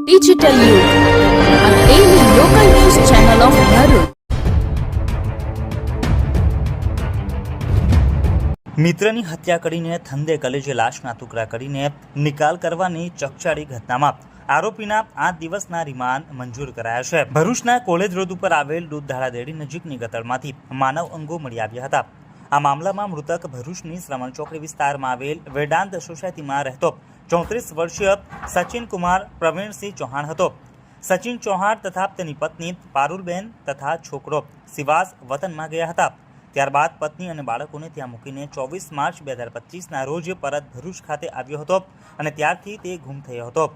Digital યુગ news channel of Bharuch. મિત્રની હત્યા કરીને થંદે કલેજે લાશના ટુકડા કરીને નિકાલ કરવાની ચકચારી ઘટનામાં આરોપીના આઠ દિવસના રિમાન્ડ મંજૂર કરાયા છે ભરૂચના કોલેજ રોડ ઉપર આવેલ દૂધધારા ડેરી નજીકની ગતરમાંથી માનવ અંગો મળી આવ્યા હતા આ મામલામાં મૃતક ભરૂચની શ્રવણ ચોકડી વિસ્તારમાં આવેલ વેદાંત સોસાયટીમાં રહેતો ચોત્રીસ વર્ષીય સચિન કુમાર પ્રવીણસિંહ ચૌહાણ હતો. સચિન ચૌહાણ તથા તેની પત્ની પારુલબેન તથા છોકરો સિવાસ વતનમાં ગયા હતા. ત્યારબાદ પત્ની અને બાળકોને ત્યાં મૂકીને ચોવીસ માર્ચ બે હજાર પચીસના રોજ પરત ભરૂચ ખાતે આવ્યો હતો અને ત્યારથી તે ગુમ થયો હતો.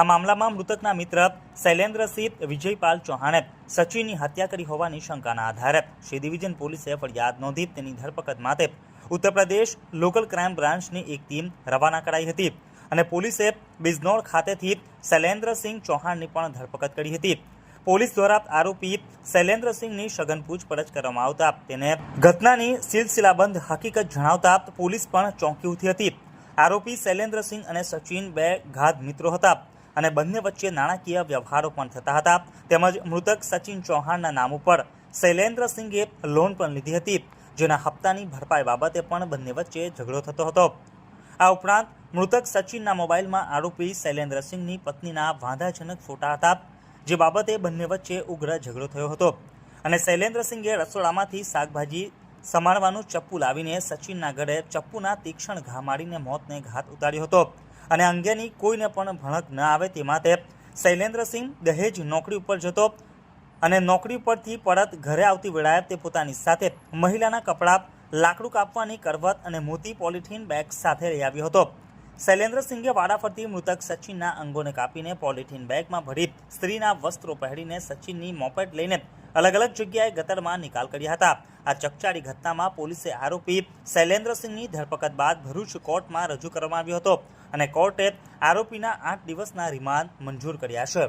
આ મામલામાં મૃતકના મિત્ર શૈલેન્દ્રસિંહ વિજયપાલ ચૌહાણે સચિનની હત્યા કરી હોવાની શંકાના આધારે શ્રી ડિવિઝન પોલીસે ફરિયાદ નોંધી તેની ધરપકડ માટે ઉત્તર પ્રદેશ લોકલ ક્રાઇમ બ્રાન્ચની એક ટીમ રવાના કરાઈ હતી અને પોલીસે બિઝનોર ખાતેથી શૈલેન્દ્રસિંહ ચૌહાણની પણ ધરપકડ કરી હતી. પોલીસ દ્વારા આરોપી શૈલેન્દ્રસિંહની સઘન પૂછપરછ કરવામાં આવતા તેને ઘટનાની સિલસિલાબંધ હકીકત જણાવતા પોલીસ પણ ચોંકી ઉઠી હતી. આરોપી શૈલેન્દ્રસિંહ અને સચિન બે ઘાત મિત્રો હતા. અને બંને વચ્ચે નાણાકીય વ્યવહારો પણ થતા હતા. તેમજ મૃતક સચિન ચૌહાણના નામ ઉપર શૈલેન્દ્રસિંહે લોન પણ લીધી હતી, જેના હપ્તાની ભરપાઈ બાબતે પણ બંને વચ્ચે ઝઘડો થતો હતો. આ ઉપરાંત મૃતક સચિનના મોબાઈલમાં આરોપી શૈલેન્દ્રસિંહની પત્નીના વાંધાજનક ફોટા હતા, જે બાબતે બંને વચ્ચે ઉગ્ર ઝઘડો થયો હતો. અને શૈલેન્દ્રસિંહે રસોડામાંથી શાકભાજી સમારવાનું ચપ્પુ લાવીને સચિનના ગળે ચપ્પુના તીક્ષ્ણ ઘા મારીને મોતને ઘાત ઉતાર્યો હતો. અને અંગેની કોઈને પણ ભણક ન આવે તે માટે શૈલેન્દ્રસિંહ દહેજ નોકરી ઉપર જતો અને નોકરી પરથી પરત ઘરે આવતી વેળાએ તે પોતાની સાથે મહિલાના કપડાં, લાકડું કાપવાની કરવત અને મોટી પોલિથીન બેગ સાથે લઈ આવ્યો હતો. શૈલેન્દ્રસિંહે વાડાફરતી મૃતક સચિનના અંગોને કાપીને પોલિથીન બેગમાં ભરી સ્ત્રીના વસ્ત્રો પહેરીને સચિનની મોપેટ લઈને અલગ અલગ જગ્યાએ ગતરમાં નિકાલ કર્યા હતા. આ ચકચારી ઘટનામાં પોલીસે આરોપી શૈલેન્દ્રસિંહની ધરપકડ બાદ ભરૂચ કોર્ટમાં રજૂ કરવામાં આવ્યો હતો. અને કોર્ટે આરોપીના આઠ દિવસના રિમાન્ડ મંજૂર કર્યા છે.